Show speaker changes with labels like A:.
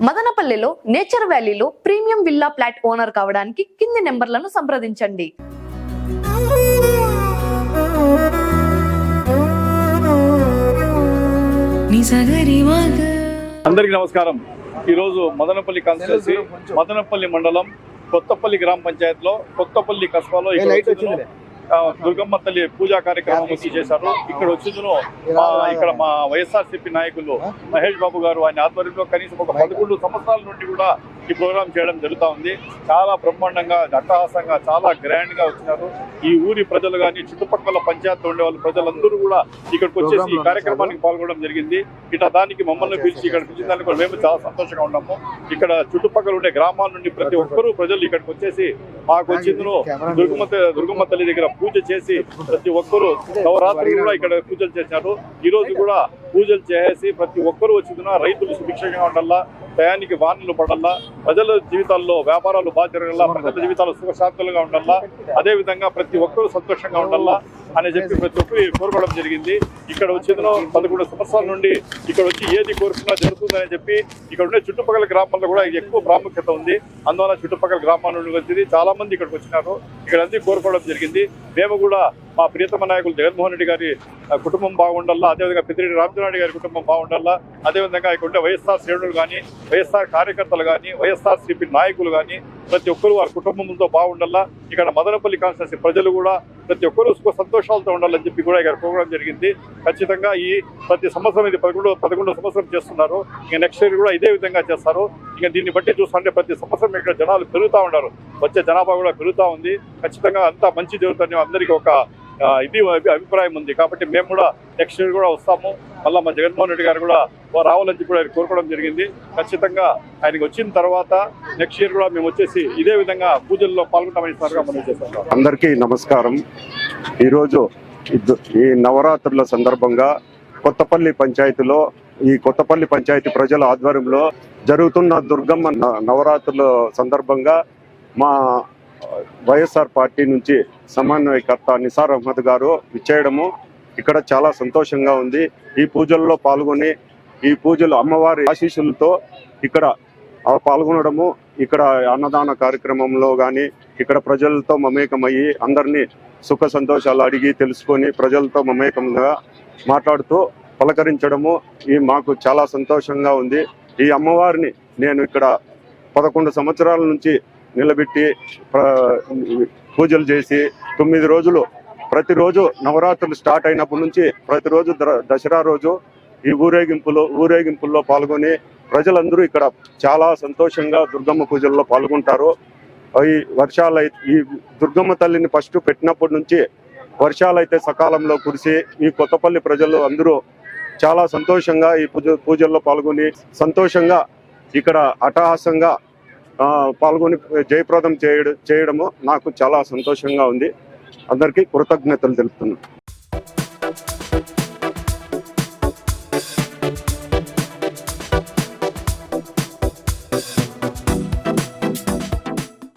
A: మదనపల్లెలో nature వ్యాలీలో premium villa flat owner కావడానికి కింది నెంబర్లను సంప్రదించండి.
B: అందరికీ నమస్కారం. ఈరోజు మదనపల్లి కాన్స్టిట్యున్సీ మదనపల్లి మండలం కొత్తపల్లి గ్రామ పంచాయతీలో కొత్తపల్లి కస్బాలో దుర్గమ్మ తల్లి పూజా కార్యక్రమం వచ్చి చేశారు. ఇక్కడ వచ్చిందును. మా ఇక్కడ మా వైఎస్ఆర్సీపీ నాయకులు మహేష్ బాబు గారు ఆయన ఆధ్వర్యంలో కనీసం ఒక పదకొండు సంవత్సరాల నుండి కూడా ఈ ప్రోగ్రామ్ చేయడం జరుగుతా ఉంది చాలా బ్రహ్మాండంగా అట్టహాసంగా చాలా గ్రాండ్గా వచ్చినారు. ఈ ఊరి ప్రజలు కానీ చుట్టుపక్కల పంచాయతీ ఉండే వాళ్ళ ప్రజలందరూ కూడా ఇక్కడికి వచ్చేసి ఈ కార్యక్రమానికి పాల్గొనడం జరిగింది. ఇట్లా దానికి మమ్మల్ని పిలిచి ఇక్కడ పిలిచిన దానికి మేము చాలా సంతోషంగా ఉన్నాము. ఇక్కడ చుట్టుపక్కల ఉండే గ్రామాల నుండి ప్రతి ఒక్కరూ ప్రజలు ఇక్కడికి వచ్చేసి మాకు వచ్చిందును దుర్గమ్మ దుర్గమ్మ తల్లి దగ్గర పూజ చేసి ప్రతి ఒక్కరూ నవరాత్రి కూడా ఇక్కడ పూజలు చేశారు. ఈ రోజు కూడా పూజలు చేసి ప్రతి ఒక్కరూ వచ్చిన రైతులు సుభిక్షంగా ఉండాలా టయానికి వానలు పడాలా ప్రజల జీవితాల్లో వ్యాపారాలు బాగా జరగాల ప్రజల జీవితాలు సుఖశాంతులుగా ఉండాలా అదేవిధంగా ప్రతి ఒక్కరూ సంతోషంగా ఉండాలా అని చెప్పి ప్రతి ఒక్కరు కోరుకోవడం జరిగింది. ఇక్కడ వచ్చిన పదకొండు సంవత్సరాల నుండి ఇక్కడ వచ్చి ఏది కోరుకున్నా జరుగుతుందని చెప్పి ఇక్కడ ఉండే చుట్టుపక్కల గ్రామాల్లో కూడా ఎక్కువ ప్రాముఖ్యత ఉంది. అందువల్ల చుట్టుపక్కల గ్రామాల నుండి వచ్చింది చాలా మంది ఇక్కడికి వచ్చినారు. ఇక్కడ అన్ని కోరుకోవడం జరిగింది. మేము కూడా మా ప్రియతమ నాయకులు జగన్మోహన్ రెడ్డి గారి కుటుంబం బాగుండాలా అదేవిధంగా పెద్దిరెడ్డి రామచంద్రారెడ్డి గారి కుటుంబం బాగుండాలా అదేవిధంగా ఇక్కడ ఉండే వైఎస్ఆర్ శ్రేణులు కానీ వైఎస్ఆర్ కార్యకర్తలు కానీ వైఎస్ఆర్ సిపి నాయకులు కానీ ప్రతి ఒక్కరు వారి కుటుంబంతో బాగుండాలా ఇక్కడ మదనపల్లి కాన్స్టిట్యూన్సీ ప్రజలు కూడా ప్రతి ఒక్కరూ సుఖ సంతోషాలతో ఉండాలని చెప్పి కూడా ఇక్కడ ప్రోగ్రామ్ జరిగింది. ఖచ్చితంగా ఈ ప్రతి సంవత్సరం ఇది పదకొండు పదకొండు సంవత్సరం చేస్తున్నారు. ఇంకా నెక్స్ట్ ఇయర్ కూడా ఇదే విధంగా చేస్తారు. ఇంకా దీన్ని బట్టి చూస్తుంటే ప్రతి సంవత్సరం ఇక్కడ జనాలు పెరుగుతూ ఉన్నారు. వచ్చే జనాభా కూడా పెరుగుతూ ఉంది. ఖచ్చితంగా అంతా మంచి జరుగుతుంది. అందరికీ ఒక ఇది అభిప్రాయం ఉంది. కాబట్టి మేము కూడా నెక్స్ట్ ఇయర్ కూడా వస్తాము. మళ్ళీ మా జగన్మోహన్ రెడ్డి గారు కూడా రావాలని చెప్పి కూడా ఆయన కోరుకోవడం జరిగింది. ఖచ్చితంగా ఆయనకి వచ్చిన తర్వాత నెక్స్ట్ ఇయర్ కూడా మేము వచ్చేసి ఇదే విధంగా పూజల్లో పాల్గొంటామని సార్గా మనం చేస్తాం.
C: అందరికీ నమస్కారం. ఈరోజు ఈ నవరాత్రుల సందర్భంగా కొత్తపల్లి పంచాయతీలో ఈ కొత్తపల్లి పంచాయతీ ప్రజల ఆధ్వర్యంలో జరుగుతున్న దుర్గమ్మ నవరాత్రుల సందర్భంగా మా వైఎస్ఆర్ పార్టీ నుంచి సమన్వయకర్త నిసార్ అహ్మద్ గారు ఇచ్చేయడము ఇక్కడ చాలా సంతోషంగా ఉంది. ఈ పూజల్లో పాల్గొని ఈ పూజలు అమ్మవారి ఆశీస్సులతో ఇక్కడ పాల్గొనడము ఇక్కడ అన్నదాన కార్యక్రమంలో కానీ ఇక్కడ ప్రజలతో మమేకమయ్యి అందరినీ సుఖ సంతోషాలు అడిగి తెలుసుకొని ప్రజలతో మమేకంగా మాట్లాడుతూ పలకరించడము ఈ మాకు చాలా సంతోషంగా ఉంది. ఈ అమ్మవారిని నేను ఇక్కడ పదకొండు సంవత్సరాల నుంచి నిలబెట్టి పూజలు చేసి తొమ్మిది రోజులు ప్రతిరోజు నవరాత్రులు స్టార్ట్ అయినప్పటి నుంచి ప్రతిరోజు ద- దసరా రోజు ఈ ఊరేగింపులో ఊరేగింపుల్లో పాల్గొని ప్రజలందరూ ఇక్కడ చాలా సంతోషంగా దుర్గమ్మ పూజల్లో పాల్గొంటారు. ఈ వర్షాలు ఈ దుర్గమ్మ తల్లిని ఫస్ట్ పెట్టినప్పటి నుంచి వర్షాలు అయితే సకాలంలో కురిసి ఈ కొత్తపల్లి ప్రజలు అందరూ చాలా సంతోషంగా ఈ పూజ పూజల్లో పాల్గొని సంతోషంగా ఇక్కడ అటహాసంగా పాల్గొని జయప్రదం చేయడం చేయడము నాకు చాలా సంతోషంగా ఉంది. అందరికీ కృతజ్ఞతలు తెలుపుతున్నాను.